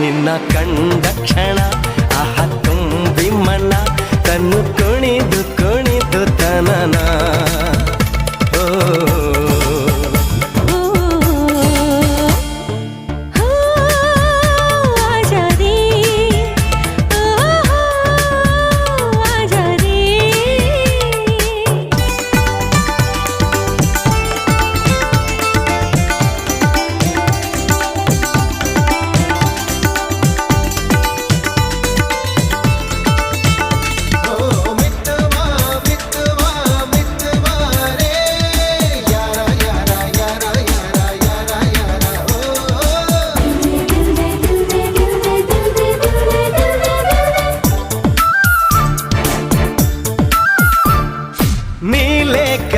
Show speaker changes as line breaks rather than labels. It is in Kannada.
ನಿನ್ನ ಕಂಡ ಕ್ಷಣ. నీ లేక